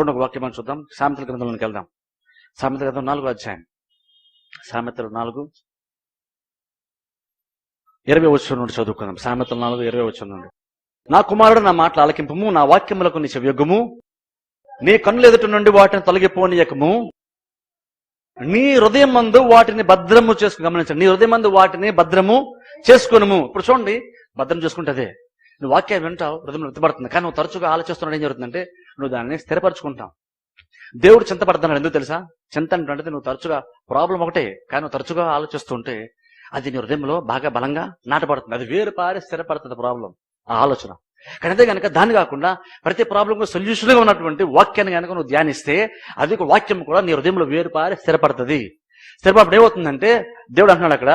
చూడండి ఒక వాక్యం మనం చూద్దాం. సామెతల గ్రంథంలోకి వెళ్దాం. సామెతల గ్రంథం నాలుగు అధ్యాయం. సామెతలు నాలుగు ఇరవై వచ్చిన నుండి చదువుకుందాం. సామెతలు నాలుగు ఇరవై వచ్చిన నుండి. నా కుమారుడు నా మాటలు ఆలకింపము నా వాక్యములకు నీ చెవ్యొగ్గుము నీ కన్నులు ఎదుటి నుండి వాటిని తొలగిపోనియకము. నీ హృదయం మందు వాటిని భద్రము చేసుకుని గమనించండి. నీ హృదయం మందు వాటిని భద్రము చేసుకునము. ఇప్పుడు చూడండి భద్రం చేసుకుంటే నువ్వు వాక్యం వింటావు హృదయం ఎత్తబడుతుంది. కానీ నువ్వు తరచుగా ఆలోచిస్తున్నాడు ఏం జరుగుతుందంటే నువ్వు దాన్ని స్థిరపరచుకుంటావు. దేవుడు చింతపడుతున్నాడు ఎందుకు తెలుసా? చింత అంటే నువ్వు తరచుగా ప్రాబ్లం ఒకటే కానీ నువ్వు తరచుగా ఆలోచిస్తుంటే అది నీ హృదయంలో బాగా బలంగా నాటపడుతుంది అది వేరు పారి స్థిరపడుతుంది ప్రాబ్లం ఆ ఆలోచన. కానీ అదే కనుక దాన్ని కాకుండా ప్రతి ప్రాబ్లం కూడా సొల్యూషన్గా ఉన్నటువంటి వాక్యాన్ని కనుక నువ్వు ధ్యానిస్తే అది ఒక వాక్యం కూడా నీ హృదయంలో వేరు పారి స్థిరపడుతుంది. స్థిరపడప్పుడు ఏమవుతుందంటే దేవుడు అంటున్నాడు అక్కడ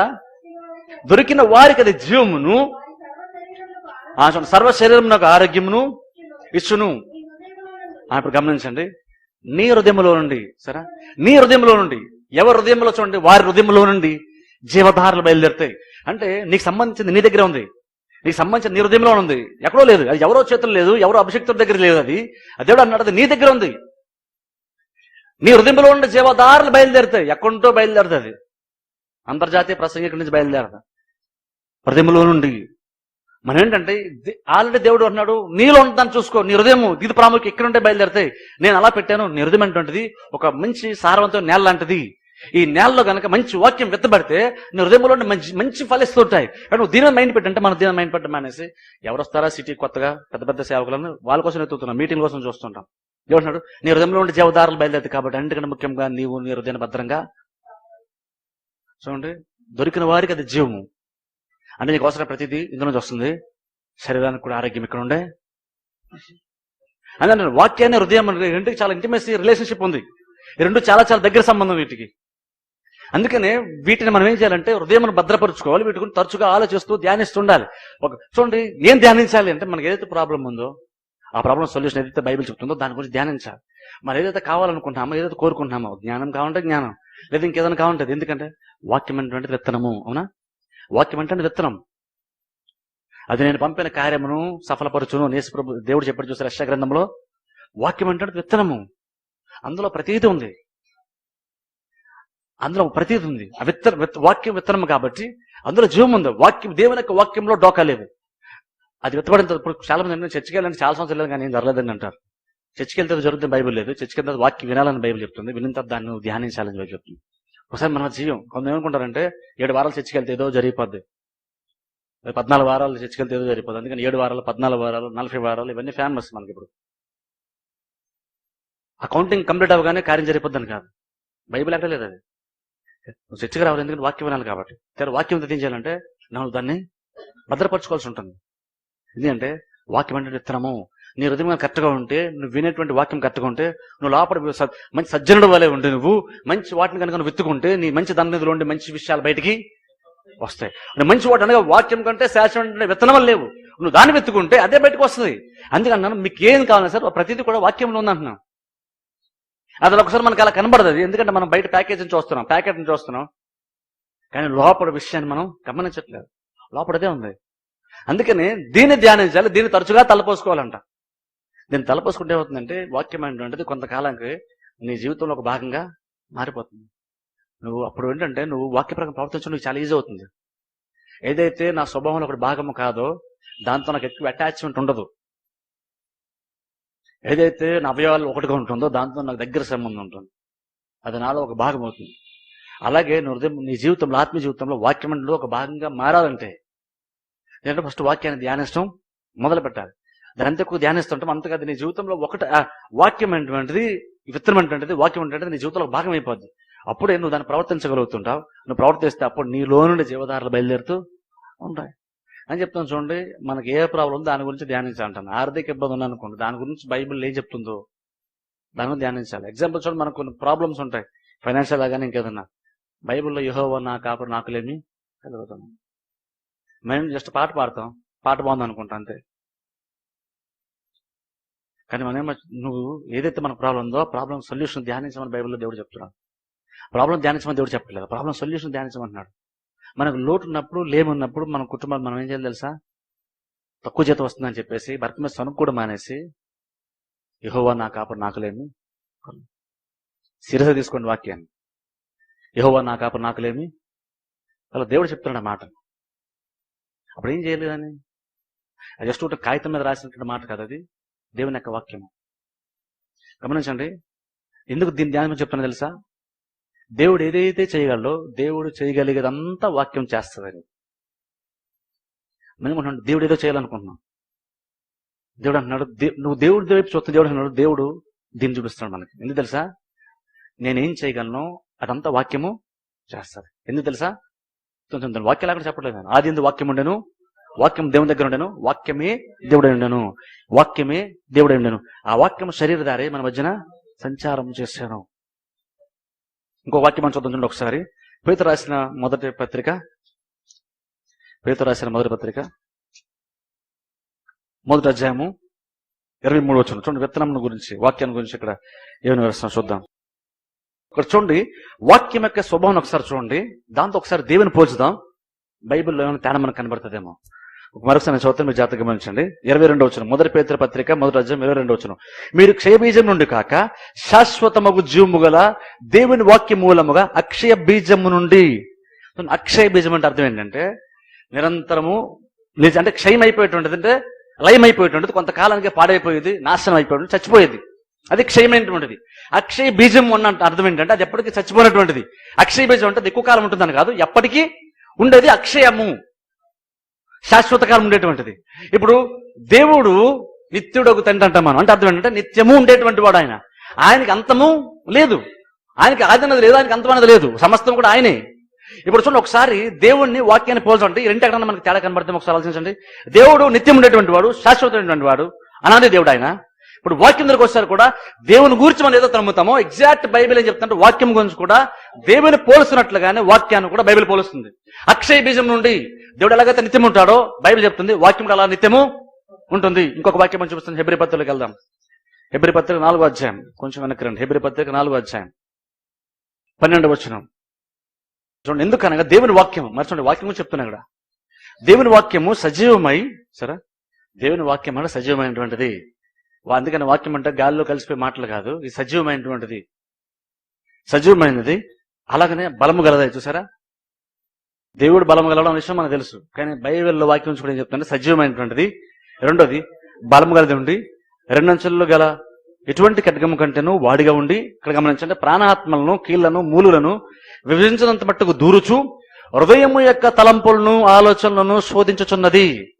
దొరికిన వారికి అది జీవమును సర్వ శరీరం నాకు ఆరోగ్యమును ఇచ్చును. ఇప్పుడు గమనించండి. నీ హృదయంలో నుండి సరే నీ హృదయంలో నుండి ఎవరి హృదయంలో చూడండి వారి హృదయంలో నుండి జీవధారలు బయలుదేరుతాయి. అంటే నీకు సంబంధించింది నీ దగ్గర ఉంది. నీకు సంబంధించిన నీ హృదయంలో ఉంది. ఎక్కడో లేదు. అది ఎవరో చేతులు లేదు ఎవరో అభిషక్తుల దగ్గర లేదు అది. అది అన్నాడు నీ దగ్గర ఉంది. నీ హృదయంలో ఉండే జీవధారలు బయలుదేరుతాయి. ఎక్కడుంటో బయలుదేరుతుంది అంతర్జాతీయ ప్రసంగికుడి నుంచి బయలుదేరదు. హృదయంలో నుండి మనం ఏంటంటే ఆల్రెడీ దేవుడు అన్నాడు నీలో ఉంటుందని చూసుకో నీ హృదయం ఇది ప్రాముఖ్యం ఇక్కడ ఉంటే బయలుదేరుతాయి నేను అలా పెట్టాను నీ హృదయం ఏంటంటది ఒక మంచి సారవంతమైన నేల లాంటిది. ఈ నేలలో గనక మంచి వాక్యం వెత్తబడితే నీ హృదయంలో ఉండే మంచి మంచి ఫలిస్తుంటాయి కానీ నువ్వు దీని మైండ్ పెట్టంటే మనం దీని మైండ్ పెట్టడం అనేసి ఎవరు వస్తారా సిటీ కొత్తగా పెద్ద పెద్ద సేవకులను వాళ్ళ కోసం ఎత్తుతున్నాం మీటింగ్ కోసం చూస్తుంటాం. ఏమంటున్నాడు నీ హృదయంలో ఉండే జీవదారులు బయలుదేరుతాయి కాబట్టి అన్నిటికంటే ముఖ్యంగా నీవు నీ హృదయాన్ని భద్రంగా చూడండి దొరికిన వారికి అది జీవము. అంటే నీకు అవసరం ప్రతిదీ ఇందులో నుంచి వస్తుంది. శరీరానికి కూడా ఆరోగ్యం ఇక్కడ ఉండే అదే అంటున్నాడు, వాక్యాన్ని హృదయం రెండుకి చాలా ఇంటిమెసీ రిలేషన్షిప్ ఉంది. ఈ రెండు చాలా చాలా దగ్గర సంబంధం వీటికి. అందుకనే వీటిని మనం ఏం చేయాలంటే హృదయం భద్రపరుచుకోవాలి. వీటి గురించి తరచుగా ఆలోచిస్తూ ధ్యానిస్తూ ఉండాలి. ఒక చూడండి ఏం ధ్యానించాలి అంటే మనకి ఏదైతే ప్రాబ్లం ఉందో ఆ ప్రాబ్లం సొల్యూషన్ ఏదైతే బైబిల్ చెప్తుందో దాని గురించి ధ్యానించాలి. మనం ఏదైతే కావాలనుకుంటున్నామో ఏదైతే కోరుకుంటున్నామో జ్ఞానం కావాలంటే జ్ఞానం. లేదా ఇంకేదైనా కావాలంటే ఎందుకంటే వాక్యం అంటే విత్తనము అవునా? వాక్యం అంటే విత్తనం. అది నేను పంపిన కార్యమును సఫలపరచును. నేసు ప్రభు దేవుడు చెప్పాడు చూసారు యెషయా గ్రంథంలో? వాక్యం అంటే విత్తనము. అందులో ప్రతీది ఉంది. అందులో ప్రతీది ఉంది. ఆ విత్తన విత్త- వాక్యం విత్తనం కాబట్టి అందులో జీవం ఉంది. వాక్యం దేవుని యొక్క వాక్యంలో డోకా లేదు. అది విత్తబడిన ఇప్పుడు చాలా మంది చర్చికి చాలా సంవత్సరాలు లేదు కానీ ఏం జరగలేదని అంటారు. చర్చికి వెళ్తే జరుగుతుంది బైబిల్ లేదు. చర్చికి వెళ్తే వాక్యం వినాలని బైబిల్ చెప్తుంది. వినిన దాన్ని ధ్యానించాలని బైబిల్ చెప్తుంది. ఒకసారి మన జీవం కొందరు ఏమనుకుంటారంటే ఏడు వారాలు చర్చికి ఏదో జరిగిపోద్ది. పద్నాలుగు వారాలు చర్చికి ఏదో జరిగిపోద్ది. అందుకని ఏడు వారాలు పద్నాలుగు వారాలు నలభై వారాలు ఇవన్నీ ఫేమస్ మనకి ఇప్పుడు. ఆ కౌంటింగ్ కంప్లీట్ అవ్వగానే కార్యం జరిగిపోద్దని కాదు. బైబిల్ ఎక్కడ లేదు అది. నువ్వు చర్చకు రావాలి ఎందుకంటే వాక్యం వినాలి కాబట్టి. సరే వాక్యం ఎంత నువ్వు దాన్ని భద్రపరచుకోవాల్సి ఉంటుంది. ఎందుకంటే వాక్యం అంటే విత్తనము నీ హృదయం కరెక్ట్గా ఉంటే నువ్వు వినేటువంటి వాక్యం కరెక్ట్గా ఉంటే నువ్వు లోపల మంచి సజ్జనుడు వలె ఉంటే నువ్వు. మంచి వాటిని కనుక నువ్వు విత్తుకుంటే నీ మంచి దాని మీద ఉండే మంచి విషయాలు బయటికి వస్తాయి. నువ్వు మంచి వాటి అనగా వాక్యం కంటే శాశ్వత విత్తనాలు లేవు. నువ్వు దాన్ని వెతుకుంటే అదే బయటకు వస్తుంది. అందుకన్నాను మీకు ఏం కావాలి సార్ ప్రతిదీ కూడా వాక్యంలో ఉందంటున్నాం అది ఒకసారి మనకు అలా కనబడదు. అది ఎందుకంటే మనం బయట ప్యాకేజ్ చూస్తున్నాం ప్యాకెట్ని చూస్తున్నాం కానీ లోపల విషయాన్ని మనం గమనించట్లేదు. లోపలదే ఉంది. అందుకని దీన్ని ధ్యానించాలి దీన్ని తరచుగా తలపోసుకోవాలంట. దీన్ని తలపోసుకుంటే ఏమవుతుందంటే వాక్యం ఏంటంటే కొంతకాలానికి నీ జీవితంలో ఒక భాగంగా మారిపోతుంది. నువ్వు అప్పుడు ఏంటంటే నువ్వు వాక్య ప్రకారం ప్రవర్తించడం నీకు చాలా ఈజీ అవుతుంది. ఏదైతే నా స్వభావంలో ఒకటి భాగము కాదో దాంతో నాకు ఎక్కువ అటాచ్మెంట్ ఉండదు. ఏదైతే నా అవయవాలు ఒకటిగా ఉంటుందో దాంతో నాకు దగ్గర సంబంధం ఉంటుంది. అది నాలో ఒక భాగం అవుతుంది. అలాగే నృదయం హృదయం నీ జీవితంలో ఆత్మీయ జీవితంలో వాక్యం ఒక భాగంగా మారాలంటే ఏంటంటే ఫస్ట్ వాక్యాన్ని ధ్యానించడం మొదలు పెట్టాలి దాని అంత ఎక్కువ ధ్యానిస్తుంటాం. అంతగా నీ జీవితంలో ఒకటి వాక్యం ఏంటంటిది విత్తనం ఏంటంటిది వాక్యం అంటే నీ జీవితంలో భాగం అయిపోద్ది. అప్పుడే నువ్వు దాన్ని ప్రవర్తించగలుగుతుంటావు. నువ్వు ప్రవర్తిస్తే అప్పుడు నీలో నుండి జీవధారలు బయలుదేరుతూ ఉంటాయి. అని చెప్తాను చూడండి. మనకి ఏ ప్రాబ్లం ఉందో దాని గురించి ధ్యానించాలంటాను ఆర్థిక ఇబ్బంది ఉందనుకోండి దాని గురించి బైబిల్ ఏం చెప్తుందో దాని గురించి ధ్యానించాలి. ఎగ్జాంపుల్ చూడండి మనకు కొన్ని ప్రాబ్లమ్స్ ఉంటాయి. ఫైనాన్షియల్ కానీ ఇంకేదన్నా. బైబిల్లో యహోవా నా కాపుడు నాకులేమి కలుగుతాను మేము జస్ట్ పాట పాడతాం. పాట బాగుంది అనుకుంటా అంతే. కానీ మనమేమో నువ్వు ఏదైతే మన ప్రాబ్లం ఉందో ఆ ప్రాబ్లం సొల్యూషన్ ధ్యానించమని బైబిల్లో దేవుడు చెప్తున్నాడు. ప్రాబ్లం ధ్యానించమని దేవుడు చెప్పలేదు ప్రాబ్లం సొల్యూషన్ ధ్యానించమంటున్నాడు. మనకు లోటు ఉన్నప్పుడు లేమున్నప్పుడు మన కుటుంబాలు మనం ఏం చేయాలి తెలుసా? తక్కువ జీతం వస్తుందని చెప్పేసి భర్త మీద సనుకు కూడా మానేసి యహోవా నా కాపురు నాకులేమి శిరస తీసుకోండి వాక్యాన్ని. యహోవా నా కాపురు నాకులేమి అలా దేవుడు చెప్తున్నాడు ఆ మాట. అప్పుడు ఏం చేయలేదని అది జస్ట్ ఒక కాగితం మీద రాసినటువంటి మాట కదా అది. దేవుని యొక్క వాక్యము. గమనించండి. ఎందుకు దీని ధ్యానం చెప్తున్నా తెలుసా? దేవుడు ఏదైతే చేయగలడో దేవుడు చేయగలిగేదంతా వాక్యం చేస్తుందని మనం అంటున్నాం, దేవుడు ఏదో చేయాలనుకుంటున్నాం. దేవుడు అంటున్నాడు "దే- నువ్వు దేవుడి వైపు చూస్తున్న దేవుడు అంటున్నాడు దేవుడు దీన్ని చూపిస్తున్నాడు మనకి. ఎందుకు తెలుసా? నేనేం చేయగలను అదంతా వాక్యము చేస్తుంది. ఎందుకు తెలుసా? కొంచెం వాక్యాలు అక్కడ చెప్పలేదు నేను. ఆది ఎందుకు వాక్యం ఉండేను వాక్యం దేవుని దగ్గర ఉండను వాక్యమే దేవుడై ఉండను వాక్యమే దేవుడై ఉండను. ఆ వాక్యం శరీరధారే మన మధ్యన సంచారం చేశాను. ఇంకో వాక్యం మనం చూద్దాం చూడండి ఒకసారి. పేత రాసిన మొదటి పత్రిక. పేత రాసిన మొదటి పత్రిక. మొదటి అధ్యాయము ఇరవై మూడు వచ్చిన చూడండి విత్తనం గురించి వాక్యం గురించి ఇక్కడ ఏమైనా వివరిస్తున్నాం చూద్దాం. ఇక్కడ చూడండి వాక్యం యొక్క స్వభావం ఒకసారి చూడండి. దాంతో ఒకసారి దేవుని పోల్చుదాం. బైబిల్లో ఏమైనా తేడా మనకు కనబడుతుందేమో. మరొకసారి చదువుతాను మీరు జాతకం గమనించండి. ఇరవై రెండు వచ్చిన మొదటి పేత్ర పత్రిక మొదటి అధ్యాయం ఇరవై రెండు వచ్చిన మీరు క్షయబీజం నుండి కాక శాశ్వతమగు జీవము గల దేవుని వాక్య మూలముగా అక్షయ బీజము నుండి. అక్షయ బీజం అంటే అర్థం ఏంటంటే నిరంతరము అంటే క్షయం అయిపోయేటువంటిది అంటే లయం అయిపోయేటువంటిది కొంతకాలానికి పాడైపోయేది నాశనం అయిపోయేది చచ్చిపోయేది. అది క్షయమైనటువంటిది. అక్షయ బీజం ఉన్న అర్థం ఏంటంటే అది ఎప్పటికీ చచ్చిపోయినటువంటిది అక్షయ బీజం అంటే ఎక్కువ కాలం ఉంటుందని కాదు ఎప్పటికీ ఉండేది అక్షయము. శాశ్వత కాలం ఉండేటువంటిది. ఇప్పుడు దేవుడు నిత్యుడొక తండ్రి అంటాం మనం. అంటే అర్థం ఏంటంటే నిత్యము ఉండేటువంటి వాడు ఆయన. ఆయనకి అంతము లేదు. ఆయనకి ఆది అన్నది లేదు ఆయనకి అంతం అన్నది లేదు. సమస్తం కూడా ఆయనే. ఇప్పుడు చూడండి ఒకసారి దేవుణ్ణి వాక్యాన్ని పోల్చండి ఈ రెండు ఎక్కడన్నా మనకి తేడా కనబడుతుంది ఒకసారి ఆలోచించండి. దేవుడు నిత్యం ఉండేటువంటి వాడు శాశ్వతమైనటువంటి వాడు అనాది దేవుడు ఆయన. ఇప్పుడు వాక్యం దగ్గరకు వస్తారు కూడా దేవుని గురించి మనం ఏదో నమ్ముతామో ఎగ్జాక్ట్ బైబిల్ ఏం చెప్తుంటే వాక్యం గురించి కూడా దేవుని పోలుస్తున్నట్లుగానే వాక్యాన్ని కూడా బైబిల్ పోలుస్తుంది. అక్షయ బీజం నుండి దేవుడు ఎలాగైతే నిత్యం ఉంటాడో బైబిల్ చెప్తుంది వాక్యం అలా నిత్యము ఉంటుంది. ఇంకొక వాక్యం మనం చూపిస్తుంది హెబ్రి పత్రికకి వెళ్దాం. హెబ్రి పత్రిక నాలుగో అధ్యాయం. కొంచెం వెనక్కి రండి. హెబ్రి పత్రిక నాలుగో అధ్యాయం. పన్నెండు వచ్చిన చూడండి ఎందుకనగా దేవుని వాక్యం మరి చూడండి వాక్యం చెప్తున్నా ఇక్కడ. దేవుని వాక్యము సజీవమై సరే? దేవుని వాక్యం అంటే సజీవమైనటువంటిది. అందుకని వాక్యం అంటే గాల్లో కలిసిపోయే మాటలు కాదు. ఇది సజీవమైనటువంటిది. సజీవమైనది. అలాగనే బలము గలదాయి చూసారా? దేవుడు బలము గలవడం విషయం మనకు తెలుసు. కానీ బైబిల్లో వాక్యం నుంచి కూడా ఏం చెప్తుంటే సజీవమైనటువంటిది. రెండోది బలము గలది ఉండి రెండంచెల్లో గల ఎటువంటి ఖడ్గము కంటేను వాడిగా ఉండి ఇక్కడ గమనించండి ప్రాణాత్మలను కీళ్ళను మూలులను విభజించినంత మట్టుకు దూరుచు హృదయము యొక్క తలంపులను ఆలోచనలను శోధించుచున్నది.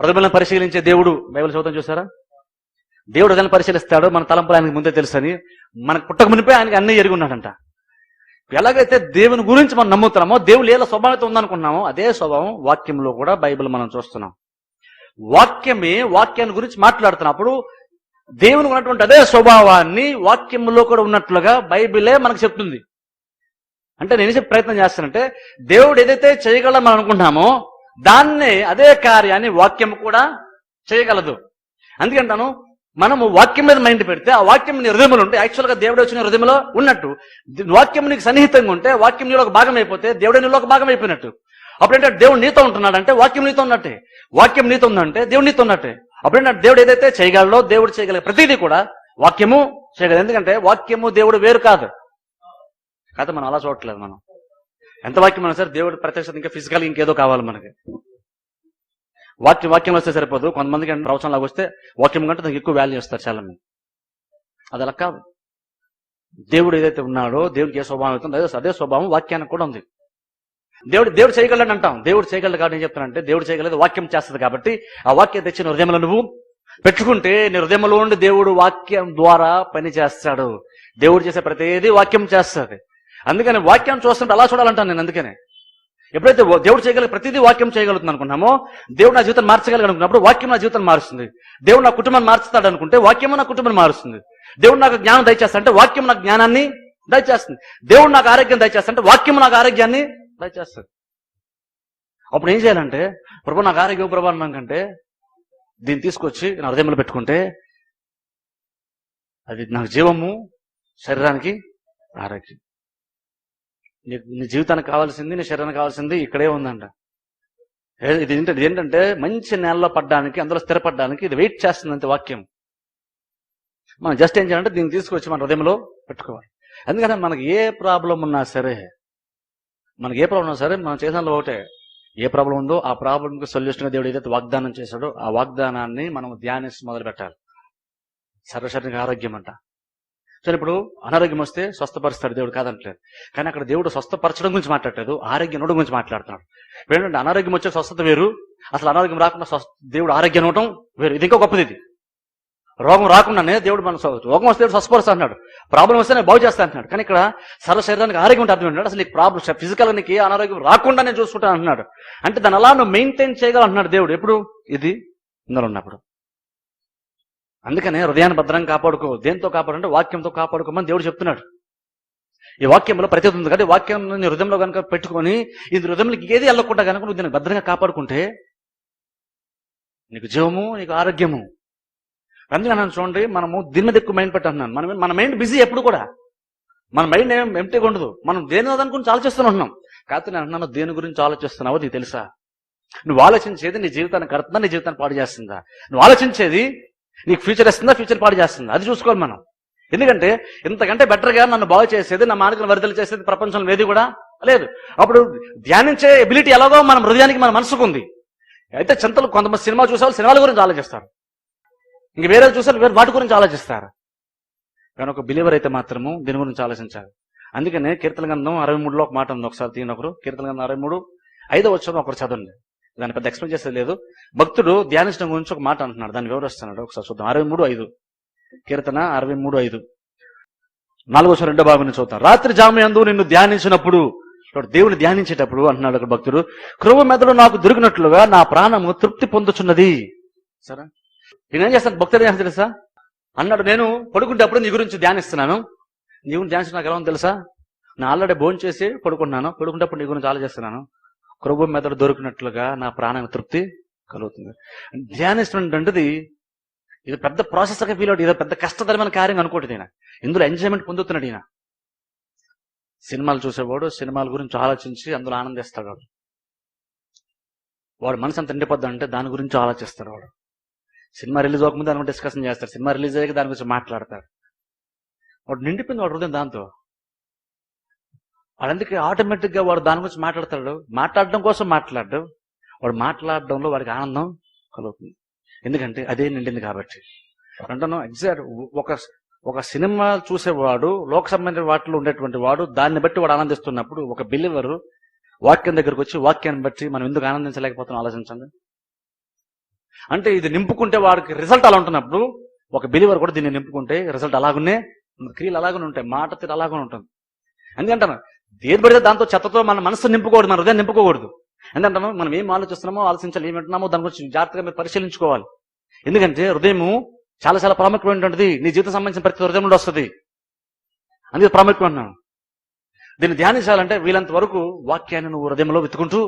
హృదయాలను పరిశీలించే దేవుడు బైబిల్ చదువుతాం చూసారా? దేవుడు హృదయాన్ని పరిశీలిస్తాడు మన తలంపులు ఆయనకు ముందే తెలుసని మనకు పుట్టక మునిపే ఆయనకి అన్ని ఎరిగి ఉన్నాడంట. ఎలాగైతే దేవుని గురించి మనం నమ్ముతున్నామో దేవుడు ఏదో స్వభావం ఉందనుకున్నామో అదే స్వభావం వాక్యంలో కూడా బైబిల్ మనం చూస్తున్నాం. వాక్యమే వాక్యాన్ని గురించి మాట్లాడుతున్నప్పుడు దేవుని ఉన్నటువంటి అదే స్వభావాన్ని వాక్యంలో కూడా ఉన్నట్లుగా బైబిలే మనకు చెప్తుంది. అంటే నేను చెప్పే ప్రయత్నం చేస్తానంటే దేవుడు ఏదైతే చేయగలం మనం అనుకుంటున్నామో దాన్నే అదే కార్యాన్ని వాక్యం కూడా చేయగలదు. అందుకంటాను మనము వాక్యం మీద మైండ్ పెడితే ఆ వాక్యం నీ హృదయంలో ఉంటే యాక్చువల్గా దేవుడు వచ్చిన హృదయంలో ఉన్నట్టు వాక్యం నీకు సన్నిహితంగా ఉంటే వాక్యం నీలో ఒక భాగం అయిపోతే దేవుడు నీలో ఒక భాగం అయిపోయినట్టు అప్పుడంటే దేవుడు నీతో ఉంటున్నాడంటే వాక్యం నీతో ఉన్నట్టే. వాక్యం నీతో ఉందంటే దేవుడు నీతో ఉన్నట్టే. అప్పుడంటే దేవుడు ఏదైతే చేయగలడో దేవుడు చేయగలిగే ప్రతిదీ కూడా వాక్యము చేయగలదు ఎందుకంటే వాక్యము దేవుడు వేరు కాదు. కాదు మనం అలా చూడట్లేదు మనం. ఎంత వాక్యం అయినా సరే దేవుడు ప్రత్యక్షత ఇంకా ఫిజికల్ ఇంకేదో కావాలి మనకి. వాక్యం వాక్యం వస్తే సరిపోదు. కొంతమందికి ప్రవచనం లాగా వస్తే వాక్యం కంటే దానికి ఎక్కువ వాల్యూ ఇస్తారు చాలా మంది అది అలా కాదు దేవుడు ఏదైతే ఉన్నాడో దేవుడికి ఏ స్వభావం అవుతుందో అదే అదే స్వభావం వాక్యానికి కూడా ఉంది. దేవుడు దేవుడు చేయగలడు అంటాం. దేవుడు చేయగలడు కాబట్టి ఏం చెప్తానంటే దేవుడు చేయగలదు వాక్యం చేస్తుంది కాబట్టి ఆ వాక్యం తెచ్చిన హృదయంలో నువ్వు పెట్టుకుంటే నీ హృదయంలో ఉండి దేవుడు వాక్యం ద్వారా పని చేస్తాడు. దేవుడు చేసే ప్రతిదీ వాక్యం చేస్తుంది. అందుకని వాక్యం చూస్తుంటే అలా చూడాలంటాను నేను అందుకనే. ఎప్పుడైతే దేవుడు చేయగల ప్రతిదీ వాక్యం చేయగలుగుతుంది అనుకున్నామో దేవుడు నా జీవితం మార్చగలిగి అనుకున్నప్పుడు వాక్యం నా జీవితం మారుస్తుంది. దేవుడు నా కుటుంబాన్ని మార్చుతాడు అనుకుంటే వాక్యం నా కుటుంబాన్ని మారుస్తుంది. దేవుడు నాకు జ్ఞానం దయచేస్తాడంటే వాక్యం నాకు జ్ఞానాన్ని దయచేస్తుంది. దేవుడు నాకు ఆరోగ్యం దయచేస్తాడంటే వాక్యం నాకు ఆరోగ్యాన్ని దయచేస్తుంది అప్పుడు ఏం చేయాలంటే ప్రభు నాకు ఆరోగ్యం ప్రభు అన్నాం కంటే దీన్ని తీసుకొచ్చి నా హృదయంలో పెట్టుకుంటే అది నాకు జీవము శరీరానికి ఆరోగ్యం. నీ జీవితానికి కావాల్సింది నీ శరీరానికి కావాల్సింది ఇక్కడే ఉందంట. ఇది ఏంటంటే ఏంటంటే మంచి నేలలో పడ్డానికి అందులో స్థిరపడడానికి ఇది వెయిట్ చేస్తుంది వాక్యం. మనం జస్ట్ ఏం చేయాలంటే దీన్ని తీసుకొచ్చి మన హృదయంలో పెట్టుకోవాలి. ఎందుకంటే మనకి ఏ ప్రాబ్లం ఉన్నా సరే మనకి ఏ ప్రాబ్లం ఉన్నా సరే మనం చేసిన ఒకటే. ఏ ప్రాబ్లం ఉందో ఆ ప్రాబ్లంకి సొల్యూషన్ దేవుడు ఏదైతే వాగ్దానం చేశాడో ఆ వాగ్దానాన్ని మనం ధ్యానించి మొదలు పెట్టాలి సర్వశరీర ఆరోగ్యం అంట సరే ఇప్పుడు అనారోగ్యం వస్తే స్వస్థపరుస్తాడు దేవుడు కాదంటలేదు. కానీ అక్కడ దేవుడు స్వస్థపరచడం గురించి మాట్లాడలేదు ఆరోగ్యం ఉండడం గురించి మాట్లాడుతున్నాడు. ఏంటంటే అనారోగ్యం వచ్చే స్వస్థత వేరు అసలు అనారోగ్యం రాకుండా దేవుడు ఆరోగ్యం ఉండటం వేరు. ఇది ఇంకా గొప్పది ఇది. రోగం రాకుండానే దేవుడు మన రోగం వస్తే దేవుడు స్వస్థపరుస్తా అంటున్నాడు. ప్రాబ్లం వస్తే నేను బాగు చేస్తా అంటున్నాడు. కానీ ఇక్కడ సర్వ శరీరానికి ఆరోగ్యం ఉంటే అర్థం అసలు నీకు ప్రాబ్లం ఫిజికల్ నీకు అనారోగ్యం రాకుండా నేను చూసుకుంటాను అంటున్నాడు. అంటే దాని అలా నువ్వు మెయింటైన్ చేయగల అంటున్నాడు దేవుడు. ఎప్పుడు? ఇది ఇందులో ఉన్నప్పుడు. అందుకనే హృదయాన్ని భద్రంగా కాపాడుకో దేంతో కాపాడంటే వాక్యంతో కాపాడుకోమని దేవుడు చెప్తున్నాడు. ఈ వాక్యంలో ప్రతి ఉంది కాబట్టి వాక్యం నీ హృదయంలో కనుక పెట్టుకొని ఇది హృదయంలోకి ఏది వెళ్ళకుండా కనుక నువ్వు దీన్ని భద్రంగా కాపాడుకుంటే నీకు జీవము నీకు ఆరోగ్యము. అందుకని చూడండి మనము దీని మీద ఎక్కువ మైండ్ పెట్టాను మనం మన మైండ్ బిజీ ఎప్పుడు కూడా. మన మైండ్ ఏం ఎంటీగా ఉండదు. మనం దేని దాని గురించి ఆలోచిస్తూనే ఉన్నాం కాకపోతే నేను అంటున్నాను దేని గురించి ఆలోచిస్తున్నావో నీకు తెలుసా? నువ్వు ఆలోచించేది నీ జీవితాన్ని కడుతుందా నీ జీవితాన్ని పాడు చేస్తుందా? నువ్వు ఆలోచించేది నీకు ఫ్యూచర్ ఇస్తుందా ఫ్యూచర్ పాడు చేస్తుందా? అది చూసుకోవాలి మనం. ఎందుకంటే ఇంతకంటే బెటర్గా నన్ను బాగు చేసేది నా మానకుని వరిదలు చేసేది ప్రపంచంలో ఏది కూడా లేదు. అప్పుడు ధ్యానించే ఎబిలిటీ ఎలాగో మన హృదయానికి మన మనసుకు ఉంది అయితే చింతలు కొంతమంది సినిమా చూసేవాళ్ళు సినిమాల గురించి ఆలోచిస్తారు. ఇంక వేరే చూసే వేరే వాటి గురించి ఆలోచిస్తారు. కానీ ఒక బిలీవర్ అయితే మాత్రము దీని గురించి ఆలోచించాలి. అందుకనే కీర్తన గంధం అరవై మూడులో ఒక మాట ఉంది. ఒకసారి తీయని ఒకరు. కీర్తన గంధం అరవై మూడు ఐదో వచ్చిన ఒకరు చదవండి. దాని పెద్ద ఎక్స్ప్లెయిన్ చేసేది లేదు. భక్తుడు ధ్యానించడం గురించి ఒక మాట అంటున్నాడు. దాన్ని వివరిస్తున్నాడు ఒకసారి చూద్దాం. అరవై మూడు ఐదు. కీర్తన అరవై మూడు ఐదు. నాలుగో వచ్చిన రెండో భాగం నుంచి చూద్దాం. రాత్రి జామయందు నిన్ను ధ్యానించినప్పుడు దేవుని ధ్యానించేటప్పుడు అంటున్నాడు అక్కడ భక్తుడు క్రొవ్వు మెదడు నాకు దొరికినట్లుగా నా ప్రాణము తృప్తి పొందుచున్నది. సరే? నేనేం చేస్తాను? భక్తుడు ఏం తెలుసా? అన్నాడు నేను పడుకుంటేప్పుడు నీ గురించి ధ్యానిస్తున్నాను. నీ గురించి ధ్యానించిన నాకు ఎలా ఉంది తెలుసా? నేను ఆల్రెడీ భోజనం చేసి పడుకుంటున్నాను పడుకుంటప్పుడు నీ గురించి ఆలోచిస్తున్నాను. క్రొవ్వ మెదడు దొరికినట్లుగా నా ప్రాణానికి తృప్తి కలుగుతుంది. ధ్యానిస్తున్నటువంటిది ఇది పెద్ద ప్రాసెస్గా ఫీల్ అవుతుంది ఇది పెద్ద కష్టతరమైన కార్యం అనుకోండి ఈయన. ఇందులో ఎంజాయ్మెంట్ పొందుతున్నాడు ఈయన. సినిమాలు చూసేవాడు సినిమాల గురించి ఆలోచించి అందులో ఆనందిస్తాడు వాడు. వాడు మనసు అంత నిండిపోద్ది అంటే దాని గురించి ఆలోచిస్తాడు వాడు. సినిమా రిలీజ్ అవ్వకముందు దాని గురించి డిస్కషన్ చేస్తాడు. సినిమా రిలీజ్ అయ్యాక దాని గురించి మాట్లాడతాడు. వాడు నిండిపోయింది వాడు హృదయం దాంతో. వాడు అందుకే ఆటోమేటిక్గా వాడు దాని గురించి మాట్లాడతాడు. మాట్లాడడం కోసం మాట్లాడడం వాడు మాట్లాడడంలో వాడికి ఆనందం కలుగుతుంది. ఎందుకంటే అదే నిండింది కాబట్టి. అంటాను ఎగ్జాక్ట్ ఒక ఒక సినిమా చూసేవాడు లోక సంబంధించిన వాటిలో ఉండేటువంటి వాడు దాన్ని బట్టి వాడు ఆనందిస్తున్నప్పుడు ఒక బిలీవర్ వాక్యం దగ్గరకు వచ్చి వాక్యాన్ని బట్టి మనం ఎందుకు ఆనందించలేకపోతున్నాం ఆలోచించండి. అంటే ఇది నింపుకుంటే వాడికి రిజల్ట్ అలా ఉంటున్నప్పుడు ఒక బిలీవర్ కూడా దీన్ని నింపుకుంటే రిజల్ట్ అలాగనే క్రియలు అలాగనే ఉంటాయి మాట తీరు అలాగనే ఉంటుంది. ఎందుకంటాను ఏది పడితే దాంతో చెత్తతో మన మనసు నింపుకోకూడదు మన హృదయం నింపుకోకూడదు. ఎందుకంటే మనం ఏం ఆలోచిస్తున్నామో ఆలోచించాలి ఏమంటున్నామో దాని గురించి జాగ్రత్తగా మీరు పరిశీలించుకోవాలి. ఎందుకంటే హృదయము చాలా చాలా ప్రాముఖ్యమైనటువంటిది. నీ జీవితం సంబంధించిన ప్రతి హృదయం నుండి వస్తుంది. అందుకే ప్రాముఖ్యమన్నాను దీన్ని ధ్యానించాలంటే వీలంత వరకు వాక్యాన్ని నువ్వు హృదయంలో వెతుకుంటూ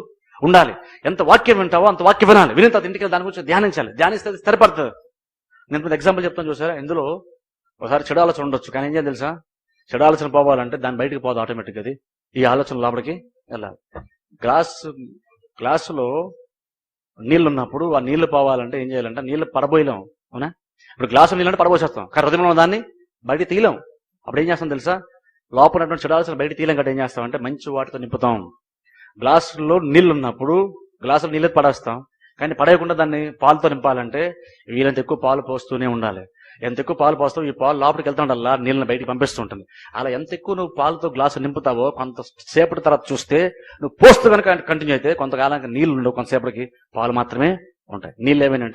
ఉండాలి. ఎంత వాక్యం వింటావో అంత వాక్యం వినాలి. వినిన తర్వాత ఇంటికి దాని గురించి ధ్యానించాలి. ధ్యానిస్తే స్థిరపడుతుంది. నేను ఇప్పుడు ఎగ్జాంపుల్ చెప్తాను చూసారా? ఇందులో ఒకసారి చెడు ఆలోచన ఉండొచ్చు. కానీ ఏం తెలుసా? చెడు ఆలోచన పోవాలంటే దాని బయటికి పోదు ఆటోమేటిక్ అది. ఈ ఆలోచన లోపలికి వెళ్ళాలి. గ్లాస్ గ్లాసులో నీళ్ళు ఉన్నప్పుడు ఆ నీళ్ళు పోవాలంటే ఏం చేయాలంటే నీళ్ళు పడబోయలేం. అవునా? ఇప్పుడు గ్లాసు నీళ్ళంటే పడబోసేస్తాం కానీ హృదయంలో దాన్ని బయట తీయలేం. అప్పుడు ఏం చేస్తాం తెలుసా? లోపల ఉన్నటువంటి బయట తీయలేం కాబట్టి ఏం చేస్తాం అంటే మంచి వాటితో నింపుతాం. గ్లాసులో నీళ్ళు ఉన్నప్పుడు గ్లాసులో నీళ్ళు పడేస్తాం. కానీ పడేయకుండా దాన్ని పాలతో నింపాలంటే వీలంత ఎక్కువ పాలు పోస్తూనే ఉండాలి. ఎంత ఎక్కువ పాలు పోస్తావు ఈ పాలు లోపలికి వెళ్తా నీళ్ళని బయటికి పంపిస్తుంటుంది. అలా ఎంత ఎక్కువ నువ్వు పాలతో గ్లాసు నింపుతావో కొంత సేపటి తర్వాత చూస్తే నువ్వు పోస్తూ కనుక కంటిన్యూ అయితే కొంతకాలానికి నీళ్ళు ఉండవు కొంతసేపటికి పాలు మాత్రమే ఉంటాయి. నీళ్ళు ఏమైనా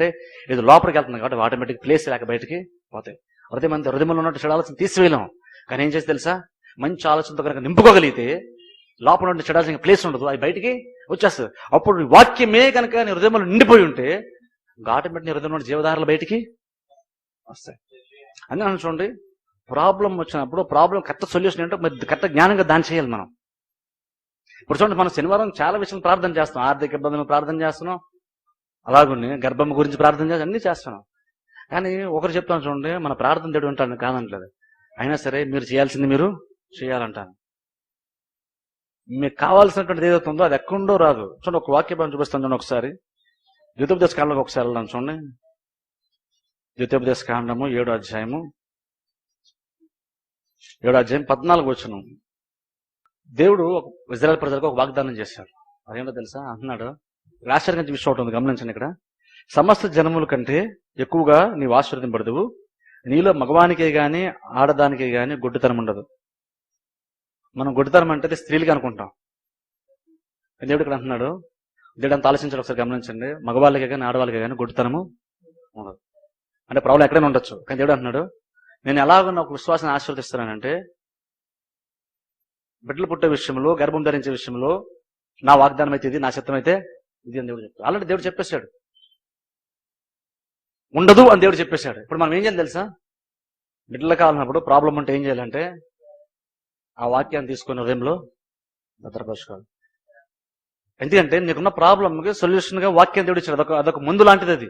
ఇది లోపలికి వెళ్తుంది కాబట్టి ఆటోమేటిక్ ప్లేస్ లేక బయటికి పోతాయి. హృదయం అంతే హృదయంలో ఉన్నట్టు చెడు ఆలోచన తీసివేయలేం. కానీ ఏం చేసి తెలుసా? మంచి ఆలోచనతో కనుక నింపుకోగలిగితే లోపల ఉండే చెడాల్సిన ప్లేస్ ఉండదు అది బయటికి వచ్చేస్తుంది. అప్పుడు వాక్యమే కనుక నీ హృదయంలో నిండిపోయి ఉంటే ఆటోమేటిక్ నీ హృదయంలో జీవధారలు బయటికి వస్తాయి. అని అని చూడండి ప్రాబ్లం వచ్చినప్పుడు ప్రాబ్లం కరెక్ట్ సొల్యూషన్ ఏంటో మరి కరెక్ట్ జ్ఞానంగా దాన్ని చేయాలి మనం. ఇప్పుడు చూడండి మనం శనివారం చాలా విషయం ప్రార్థన చేస్తాం ఆర్థిక ఇబ్బందులు ప్రార్థన చేస్తున్నాం. అలాగే గర్భం గురించి ప్రార్థన చేసి అన్ని చేస్తున్నాం. కానీ ఒకరు చెప్తాను చూడండి మన ప్రార్థన దేవుడు ఉంటాను కాదంటలేదు. అయినా సరే మీరు చేయాల్సింది మీరు చేయాలంటాను. మీకు కావాల్సినటువంటి ఏదైతే ఉందో అది ఎక్కడో రాదు. చూడండి ఒక వాక్యం చూపిస్తాను చూడండి ఒకసారి. ద్వితోపదేశ కాలంలోకి ఒకసారి వెళ్ళాను చూడండి. ద్వితీయోపదేశ కాండము ఏడు అధ్యాయము. ఏడు అధ్యాయం పద్నాలుగు వచ్చిన దేవుడు ఒక ఇజ్రాయల్ ప్రజలకు ఒక వాగ్దానం చేశాడు. అదేంటో తెలుసా? అంటున్నాడు ఆశ్చర్యంగా విషయం ఒకటి ఉంది గమనించండి ఇక్కడ. సమస్త జనముల కంటే ఎక్కువగా నీవు ఆశీర్వదింపడదువు నీలో మగవానికే గాని ఆడదానికే గాని గుడ్డితనం ఉండదు. మనం గుడ్డితనం అంటే స్త్రీలుగా అనుకుంటాం. దేవుడు ఇక్కడ అంటున్నాడు దేవుడు అంత ఆలోచించాడు ఒకసారి గమనించండి. మగవాళ్ళకే కానీ ఆడవాళ్ళకే కానీ గుడ్డితనము ఉండదు. అంటే ప్రాబ్లం ఎక్కడైనా ఉండొచ్చు. కానీ దేవుడు అంటున్నాడు నేను ఎలాగో ఒక విశ్వాసాన్ని ఆశీర్వదిస్తున్నానంటే బిడ్డలు పుట్టే విషయంలో గర్భం ధరించే విషయంలో నా వాగ్దానం అయితే ఇది నా చిత్తం అయితే ఇది అని దేవుడు చెప్తాడు. ఆల్రెడీ దేవుడు చెప్పేశాడు. ఉండదు అని దేవుడు చెప్పేశాడు. ఇప్పుడు మనం ఏం చేయాలి తెలుసా? బిడ్డలు కావాలన్నప్పుడు ప్రాబ్లం ఉంటే ఏం చేయాలంటే ఆ వాక్యాన్ని తీసుకుని హృదయంలో భద్రపరచుకోవాలి. ఎందుకంటే నీకున్న ప్రాబ్లంకి సొల్యూషన్గా వాక్యం దేవుడు ఇచ్చాడు. అదొక అదొక ముందు లాంటిది అది.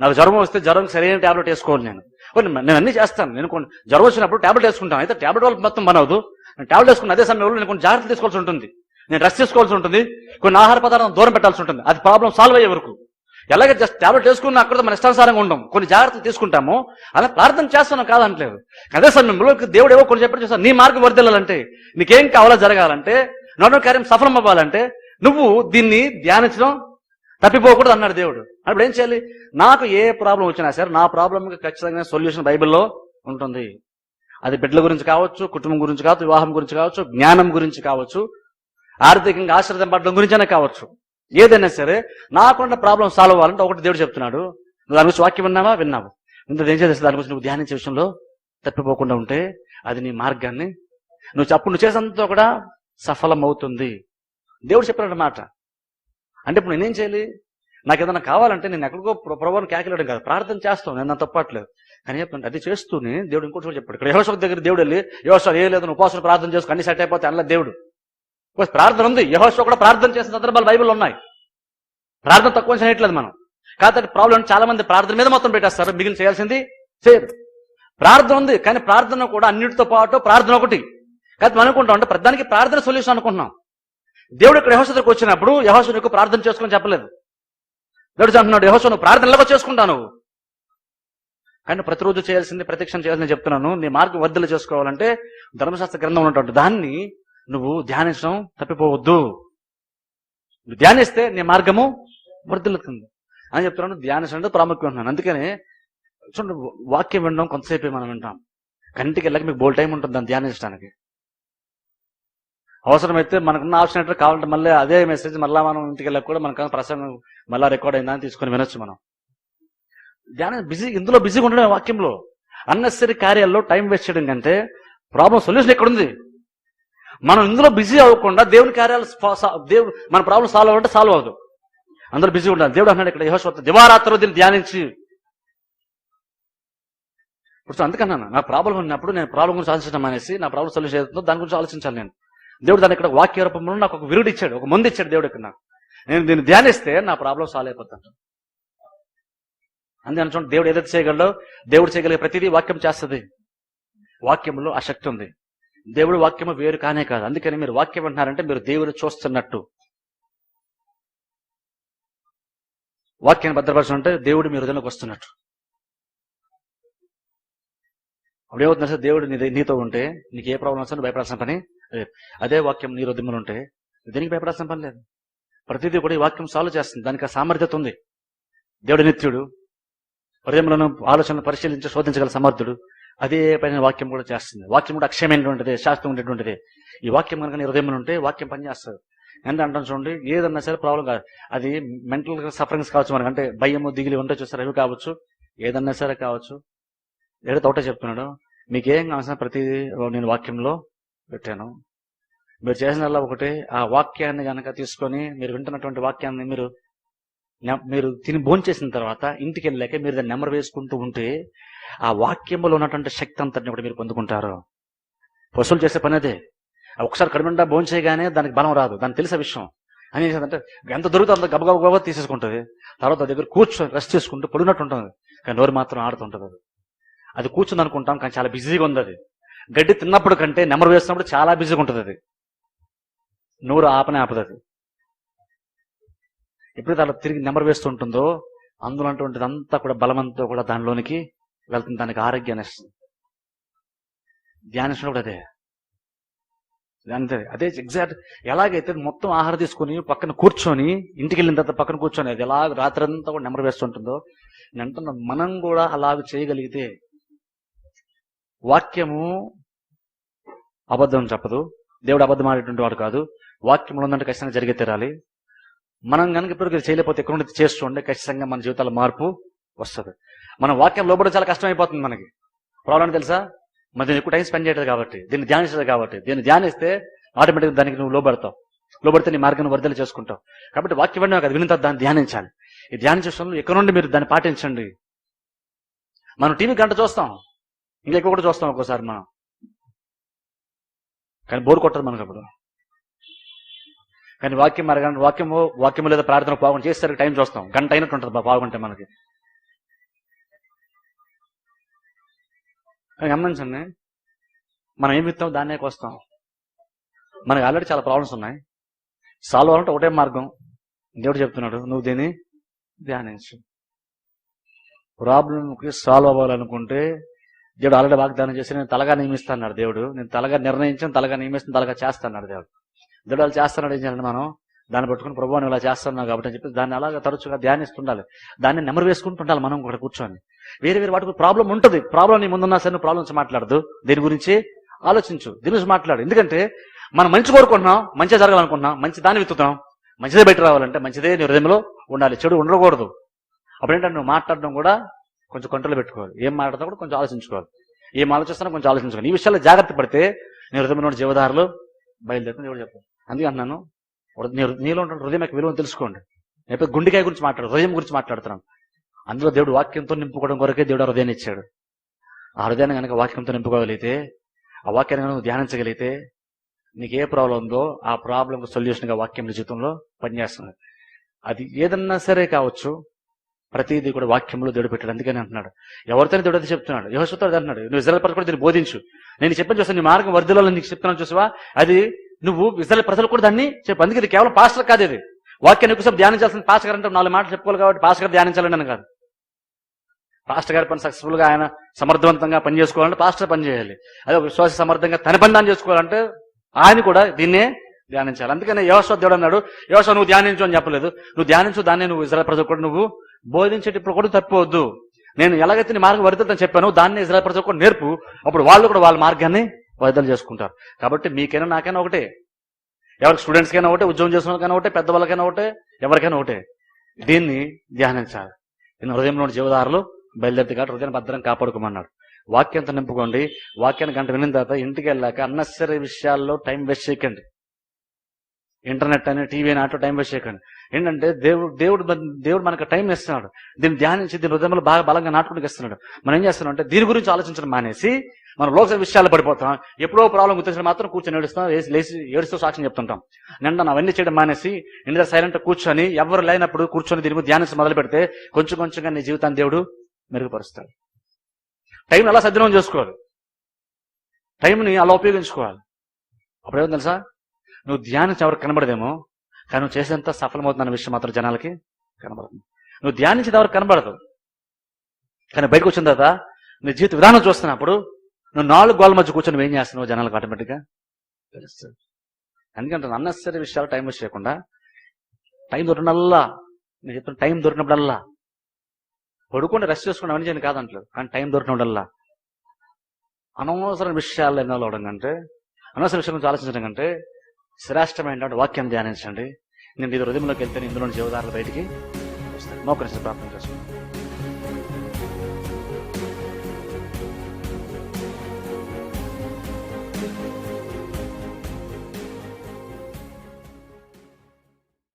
నాకు జ్వరం వస్తే జ్వరం సరైన టాబ్లెట్ వేసుకోవాలి నేను. కొన్ని నేను అన్ని చేస్తాను. నేను కొన్ని జ్వరం వచ్చినప్పుడు టాబ్లెట్ వేసుకుంటాను. అయితే టాబ్లెట్ వల్ల మొత్తం మనవదు. నేను టాబ్లెట్ వేసుకున్న అదే సమయంలో నేను కొన్ని జాగ్రత్తలు తీసుకోవాల్సి ఉంటుంది. నేను రెస్ట్ తీసుకోవాల్సి ఉంటుంది. కొన్ని ఆహార పదార్థం దూరం పెట్టాల్సి ఉంటుంది. అది ప్రాబ్లం సాల్వ్ అయ్యే వరకు. ఎలాగ జస్ట్ టాబ్లెట్ వేసుకున్న అక్కడ మన ఇష్టానుసారంగా ఉండం. కొన్ని జాగ్రత్తలు తీసుకుంటాము. అలా ప్రార్థన చేస్తున్నాం కాదంటలేదు. అదే సమయంలో దేవుడు ఏవో కొన్ని చెప్పడం చేస్తాను నీ మార్గం వర్దిల్లాలంటే నీకేం కావాలో జరగాలంటే నన్ను కార్యం సఫలం అవ్వాలంటే నువ్వు దీన్ని ధ్యానించడం తప్పిపోకూడదు అన్నాడు దేవుడు. అప్పుడు ఏం చేయాలి? నాకు ఏ ప్రాబ్లం వచ్చినా సరే నా ప్రాబ్లంకి ఖచ్చితంగా సొల్యూషన్ బైబిల్లో ఉంటుంది. అది బిడ్డల గురించి కావచ్చు కుటుంబం గురించి కావచ్చు వివాహం గురించి కావచ్చు జ్ఞానం గురించి కావచ్చు ఆర్థికంగా ఆశ్రదింపడడం గురించైనా కావచ్చు. ఏదైనా సరే నాకున్న ప్రాబ్లం సాల్వ్ అవ్వాలంటే ఒకటి దేవుడు చెప్తున్నాడు. నువ్వు దాని గురించి వాక్యం విన్నావా? విన్నావు. ఇంత ఏం చేస్తే దాని గురించి నువ్వు ధ్యానించే విషయంలో తప్పిపోకుండా ఉంటే అది నీ మార్గాన్ని నువ్వు అప్పుడు నువ్వు చేసినంత కూడా సఫలం అవుతుంది దేవుడు చెప్పిన మాట అంటే ఇప్పుడు నేనేం చేయాలి? నాకు ఏదైనా కావాలంటే నేను ఎక్కడికో ప్రభావం కేకలేయడం కాదు ప్రార్థన చేస్తాను నేను అంత తప్పట్లేదు. కానీ చెప్పండి అది చేస్తూనే దేవుడు ఇంకోటి కూడా చెప్పాడు. ఇక్కడ యహోష దగ్గర దేవుడు వెళ్ళి యహోష ఏ లేదు ఉపాసన ప్రార్థన చేసుకుని అన్ని సెట్ అయిపోతే అలా దేవుడు. ప్రార్థన ఉంది. యహోష కూడా ప్రార్థన చేసిన సందర్భాలు బైబిల్ ఉన్నాయి. ప్రార్థన తక్కువ చేయట్లేదు మనం. కాబట్టి ప్రాబ్లం చాలా మంది ప్రార్థన మీద మొత్తం పెట్టేస్తారు. మిగిలిన చేయాల్సింది చేయరు. ప్రార్థన ఉంది కానీ ప్రార్థన కూడా అన్నిటితో పాటు ప్రార్థన ఒకటి. కాబట్టి మనం అనుకుంటాం అంటే ప్రధానికి ప్రార్థన సొల్యూషన్ అనుకుంటున్నాం. దేవుడు ఇక్కడ యహోష వచ్చినప్పుడు యహోసు నీకు ప్రార్థన చేసుకుని చెప్పలేదు. దేవుడు అంటున్నాడు యహోసు నువ్వు ప్రార్థనలో చేసుకుంటావు నువ్వు. కానీ ప్రతిరోజు చేయాల్సింది ప్రత్యక్షం చేయాల్సింది చెప్తున్నాను నీ మార్గం వద్దలు చేసుకోవాలంటే ధర్మశాస్త్ర గ్రంథం ఉన్నటువంటి దాన్ని నువ్వు ధ్యానించడం తప్పిపోవద్దు. నువ్వు ధ్యానిస్తే నీ మార్గము వర్ధిల్లుతుంది అని చెప్తున్నాను ధ్యానించడం ప్రాముఖ్యం ఉన్నాను అందుకని చూడండి వాక్యం వినడం కొంతసేపే మనం వింటాం. కంటికి వెళ్ళక మీకు బోల్ టైం ఉంటుంది దాన్ని ధ్యానించడానికి. అవసరమైతే మనకున్న ఆప్షన్ ఏంటో కావాలంటే మళ్ళీ అదే మెసేజ్ మళ్ళీ మనం ఇంటికి వెళ్ళక కూడా మనకు ప్రసంగం మళ్ళీ రికార్డ్ అయిందా అని తీసుకొని వినొచ్చు మనం. ధ్యానం బిజీ ఇందులో బిజీగా ఉండడం వాక్యంలో. అన్నెసరీ కార్యాల్లో టైం వేస్ట్ చేయడం కంటే ప్రాబ్లం సొల్యూషన్ ఎక్కడుంది? మనం ఇందులో బిజీ అవ్వకుండా దేవుని కార్యాలు దేవుడు మన ప్రాబ్లం సాల్వ్ అవ్వాలంటే సాల్వ్ అవ్వదు. అందరూ బిజీ ఉండాలి. దేవుడు అన్నాడు ఇక్కడ యహోశ్వత దివారాత్రులు దీన్ని ధ్యానించి. ఇప్పుడు అందుకన్నాను నా ప్రాబ్లం ఉన్నప్పుడు నేను ప్రాబ్లం గురించి ఆలోచించడం అనేసి నా ప్రాబ్లం సొల్యూషన్ అవుతుందో దాని గురించి ఆలోచించాలి నేను. దేవుడు దాన్ని ఇక్కడ వాక్య రూపంలో నాకు ఒక విరుడు ఇచ్చాడు ఒక ముందు ఇచ్చాడు దేవుడు ఇక్కడ నాకు. నేను దీన్ని ధ్యానిస్తే నా ప్రాబ్లం సాల్వ్ అయిపోతాను. అందుకని చూడండి దేవుడు ఏదైతే చేయగలడో దేవుడు చేయగలిగే ప్రతిదీ వాక్యం చేస్తుంది. వాక్యంలో ఆ శక్తి ఉంది. దేవుడు వాక్యము వేరు కానే కాదు. అందుకని మీరు వాక్యం అంటున్నారంటే మీరు దేవుడు చూస్తున్నట్టు. వాక్యాన్ని భద్రపరచమంటే దేవుడు మీ హృదయంలోకి వస్తున్నట్టు. అప్పుడు ఏమవుతుంది సార్ దేవుడు నీ నీతో ఉంటే నీకు ఏ ప్రాబ్లం వస్తుందో భయపడాల్సిన పని అదే వాక్యం నీ హృదయంలో ఉంటే దేనికి భయపడాల్సిన పని లేదు. ప్రతిదీ కూడా ఈ వాక్యం సాల్వ్ చేస్తుంది. దానికి ఆ సామర్థ్యత ఉంది. దేవుడు నిత్యుడు. హృదయంలోను ఆలోచనలు పరిశీలించి శోధించగల సమర్థుడు. అదే పైన వాక్యం కూడా చేస్తుంది. వాక్యం కూడా అక్షయమైనటువంటిది శాస్త్రం ఉండేటువంటిది. ఈ వాక్యం కనుక నీ హృదయంలో ఉంటే వాక్యం పనిచేస్తుంది ఎంత అంటాం చూడండి ఏదన్నా సరే ప్రాబ్లం కాదు. అది మెంటల్ సఫరింగ్స్ కావచ్చు మనకు. అంటే భయము దిగులు ఉంటే చూస్తారు. అవి కావచ్చు. ఏదన్నా సరే కావచ్చు. ఏదో ఒకటే చెప్తున్నాడు. మీకేం కావాల్సిన ప్రతి నేను వాక్యంలో పెట్టాను. మీరు చేసినల్లా ఒకటి ఆ వాక్యాన్ని గనక తీసుకొని మీరు వింటున్నటువంటి వాక్యాన్ని మీరు మీరు తిని భోంచేసిన తర్వాత ఇంటికి వెళ్ళాక మీరు దాన్ని నెమరు వేసుకుంటూ ఉంటే ఆ వాక్యంలో ఉన్నటువంటి శక్తి అంతటిని కూడా మీరు పొందుకుంటారు. పశువులు చేసే పని అదే. ఒకసారి కడుమండా భోంచేయగానే దానికి బలం రాదు. దానికి తెలిసే విషయం. అని అంటే ఎంత దొరుకుతుందో అంత గబగబ తీసేసుకుంటుంది. తర్వాత దగ్గర కూర్చొని రెస్ట్ చేసుకుంటూ పడినట్టు ఉంటుంది. కానీ నోరు మాత్రం ఆడుతుంటుంది అది. అది కూర్చుంది అనుకుంటాం కానీ చాలా బిజీగా ఉంది అది. గడ్డి తిన్నప్పుడు కంటే నెమరు వేసినప్పుడు చాలా బిజీగా ఉంటుంది అది. నోరు ఆపనే ఆపదు అది. ఎప్పుడైతే అలా తిరిగి నెంబర్ వేస్తుంటుందో అందులో అటువంటిది అంతా కూడా బలమంతా కూడా దానిలోనికి వెళ్తుంది. దానికి ఆరోగ్యాన్ని ఇస్తుంది ధ్యానించినప్పుడు అదే. అంతే అదే ఎగ్జాక్ట్ ఎలాగైతే మొత్తం ఆహారం తీసుకొని పక్కన కూర్చొని ఇంటికి వెళ్ళిన తర్వాత పక్కన కూర్చొని అది ఎలా రాత్రి అంతా కూడా నెమరు వేస్తుంటుందో నేను అంటున్నా మనం కూడా అలాగ చేయగలిగితే వాక్యము అబద్ధం చెప్పదు. దేవుడు అబద్ధం ఆడేటువంటి వాడు కాదు. వాక్యంలో ఉందంటే ఖచ్చితంగా జరిగే తీరాలి. మనం కనుక ఇప్పుడు చేయలేకపోతే ఎక్కడ నుండి చేస్తుండే ఖచ్చితంగా మన జీవితాల మార్పు వస్తుంది. మన వాక్యం లోబడి చాలా కష్టమైపోతుంది మనకి. ప్రాబ్లం తెలుసా? మరి దీన్ని ఎక్కువ టైం స్పెండ్ చేయలేదు కాబట్టి దీన్ని ధ్యానించలేదు కాబట్టి దీన్ని ధ్యానిస్తే ఆటోమేటిక్గా దానికి నువ్వు లోబడతావు. లోబడితే నీ మార్గాన్ని వర్ధలు చేసుకుంటావు. కాబట్టి వాక్యం విన్నా కదా వినంత దాన్ని ధ్యానించాలి. ఈ ధ్యానం చేసిన ఎక్కడ నుండి మీరు దాన్ని పాటించండి? మనం టీవీ గంట చూస్తాం. ఇంకా ఎక్కువ కూడా చూస్తాం ఒక్కోసారి మనం. కానీ బోర్ కొట్టదు మనకు అప్పుడు. కానీ వాక్యం మరగండి వాక్యము వాక్యము లేదా ప్రార్థన పాల్గొని చేసేసరికి టైం చూస్తాం. గంట అయినట్టు ఉంటుంది బా- పాల్గొంటే మనకి. గమనించండి మనం ఏమి ఇస్తాం దాన్నే వస్తాం మనకి ఆల్రెడీ చాలా ప్రాబ్లమ్స్ ఉన్నాయి. సాల్వ్ అవ్వాలంటే ఒకటే మార్గం. దేవుడు చెప్తున్నాడు నువ్వు దీన్ని ధ్యానించు. ప్రాబ్లంకి సాల్వ్ అవ్వాలనుకుంటే దేవుడు ఆల్రెడీ వాగ్దానం చేసి నేను తలగా నియమిస్తాన్నాడు దేవుడు. నేను తలగా నిర్ణయించాను తలగా నియమిస్తాను తలగా చేస్తాన్నాడు దేవుడు. దేవుడు అలా చేస్తున్నాడు ఏం చేయాలంటే మనం? దాన్ని పట్టుకుని ప్రభు నువ్వు ఇలా చేస్తున్నావు కాబట్టి అని చెప్పి దాన్ని అలాగా తరచుగా ధ్యానిస్తుండాలి. దాన్ని నెమరు వేసుకుంటుండాలి మనం కూడా కూర్చొని. వేరే వేరే వాటికి ప్రాబ్లం ఉంటుంది. ప్రాబ్లం నీ ముందున్నా సరే నువ్వు ప్రాబ్లమ్స్ మాట్లాడదు. దీని గురించి? ఆలోచించు. దీని గురించి మాట్లాడు. ఎందుకంటే మనం మంచి కోరుకుంటున్నాం మంచిగా జరగాలనుకుంటున్నాం మంచి దాన్ని వెతుకుతున్నాం. మంచిదే బయట రావాలంటే మంచిదే నీ హృదయంలో ఉండాలి. చెడు ఉండకూడదు. అప్పుడేంటంటే నువ్వు మాట్లాడడం కూడా కొంచెం కంట్రోల్ పెట్టుకోవాలి. ఏం మాట్లాడతా కూడా కొంచెం ఆలోచించుకోవాలి. ఏం ఆలోచిస్తున్నా కొంచెం ఆలోచించుకోవాలి. ఈ విషయాల్లో జాగ్రత్త పడితే నీ హృదయంలో జీవదారులు బయలుదేరుతుంది దేవుడు చెప్పాను అందుకే అన్నాను నీలో ఉన్న హృదయం యొక్క విలువను తెలుసుకోండి. నేను గుండెకాయ గురించి మాట్లాడు హృదయం గురించి మాట్లాడుతున్నాను. అందులో దేవుడు వాక్యంతో నింపుకోవడం కొరకే దేవుడు ఆ హృదయాన్ని ఇచ్చాడు. ఆ హృదయాన్ని కనుక వాక్యంతో నింపుకోగలిగితే ఆ వాక్యాన్ని కనుక నువ్వు ధ్యానించగలిగితే నీకు ఏ ప్రాబ్లం ఉందో ఆ ప్రాబ్లం సొల్యూషన్గా వాక్యం నీ జీవితంలో పనిచేస్తుంది. అది ఏదన్నా సరే కావచ్చు ప్రతిదీ కూడా వాక్యంలో దేవుడు పెట్టాడు. అందుకని అంటున్నాడు. ఎవరితోనే దేవుడు చెప్తున్నాడు. యహోశుతాడు అంటున్నాడు. నువ్వు ఇజ్రాయల్ ప్రజలు కూడా దీన్ని బోధించు. నేను చెప్పిన చూసా నీ మార్గం వర్ధిలో నీకు చెప్తున్నాను చూసావా? అది నువ్వు ఇజ్రాయల్ ప్రజలు కూడా దాన్ని చెప్పు. అందుకే ఇది కేవలం పాస్టర్ కాదు ఇది. వాక్యాన్ని ఎక్కువసేపు ధ్యానించాల్సిన పాస్టర్ గారు అంటే నాలుగు మాటలు చెప్పుకోవాలి కాబట్టి పాస్టర్ గారు ధ్యానించాలని అని కాదు. పాస్టర్ గారి పని సక్సెస్ఫుల్గా ఆయన సమర్థవంతంగా పని చేసుకోవాలంటే పాస్టర్ పని చేయాలి. అదే ఒక విశ్వాస సమర్థంగా తన పని దాన్ని చేసుకోవాలంటే ఆయన కూడా దీన్నే ధ్యానించాలి. అందుకనే యోశ్వ దేవుడు అన్నాడు యోశ్వ నువ్వు ధ్యానించు అని చెప్పలేదు. నువ్వు ధ్యానించు దాన్ని నువ్వు ఇజ్రాయల్ ప్రజలు కూడా నువ్వు బోధించేటప్పుడు కూడా తప్పవద్దు నేను ఎలాగైతే నీ మార్గం వరితని చెప్పాను దాన్ని ఇజ్రాయల్ ప్రజలు కూడా నేర్పు. అప్పుడు వాళ్ళు కూడా వాళ్ళ మార్గాన్ని వరిదలు చేసుకుంటారు. కాబట్టి మీకైనా నాకైనా ఒకటే. ఎవరికి స్టూడెంట్స్కైనా ఒకటే ఉద్యోగం చేసిన వాళ్ళకైనా ఒకటే పెద్దవాళ్ళకైనా ఒకటే ఎవరికైనా ఒకటే. దీన్ని ధ్యానించాలి. నేను హృదయంలోని జీవదారులు బయలుదేరితే కాబట్టి హృదయాన్ని భద్రం కాపాడుకోమన్నాడు. వాక్యంతో నింపుకోండి. వాక్యాన్ని గంట వినిన తర్వాత ఇంటికి వెళ్ళాక అన్నెసరీ విషయాల్లో టైం వేస్ట్ చేయకండి. ఇంటర్నెట్ అని టీవీ అని ఆటో టైం వేస్ట్ చేయకండి. ఏంటంటే దేవుడు దేవుడు దేవుడు మనకు టైం ఇస్తున్నాడు. దీన్ని ధ్యానించి దీని హృదయంలో బాగా బలంగా నాటుకుని ఇస్తున్నాడు. మనం ఏం చేస్తున్నాం అంటే దీని గురించి ఆలోచించడం మానేసి మనం లోక విషయాలు పడిపోతాం ఎప్పుడో ప్రాబ్లం గుర్తించడం మాత్రం కూర్చొని ఏడుస్తాం లేచి- ఏడుస్తూ సాక్ష్యం చెప్తుంటాం. నిన్న అవన్నీ చేయడం మానేసి ఇంటి సైలెంట్ కూర్చొని ఎవరు లేనప్పుడు కూర్చొని దీని ధ్యానించి మొదలు పెడితే కొంచెం కొంచెంగా నీ జీవితాన్ని దేవుడు మెరుగుపరుస్తాడు. టైం ఎలా సద్వినియోగం చేసుకోవాలి? టైంని అలా ఉపయోగించుకోవాలి. అప్పుడు ఏమో తెలుసా? నువ్వు ధ్యానించి ఎవరికి కనబడదేమో కానీ నువ్వు చేసేంత సఫలమవుతున్న విషయం మాత్రం జనాలకి కనబడుతుంది నువ్వు ధ్యానించేది ఎవరికి కనబడదు. కానీ బయటకు వచ్చిన తర్వాత నీ జీవిత విధానం చూస్తున్నప్పుడు నువ్వు నాలుగు గోల మధ్య కూర్చొని నువ్వు ఏం చేస్తున్నావు జనాలకు ఆటోమేటిక్గా తెలుస్తుంది. ఎందుకంటే అన్నెసరీ విషయాలు టైం వేస్ట్ చేయకుండా టైం దొరికినల్లా నేను చెప్తున్న టైం దొరికినప్పుడల్లా పడుకుంటే రెస్ట్ చేసుకుని అవన్నీ చేయను కాదంటలేదు కానీ టైం దొరికినప్పుడల్లా. అనవసర విషయాలు ఎన్నో అవడం కంటే అనవసర విషయం గురించి ఆలోచించడం కంటే శ్రేష్టమైనటువంటి వాక్యం ధ్యానించండి. నేను ఇది హృదయంలోకి వెళ్తే ఇందులోని జీవదారులు బయటికి వస్తాయి. మోకరించి ప్రార్థన చేసుకుంటాను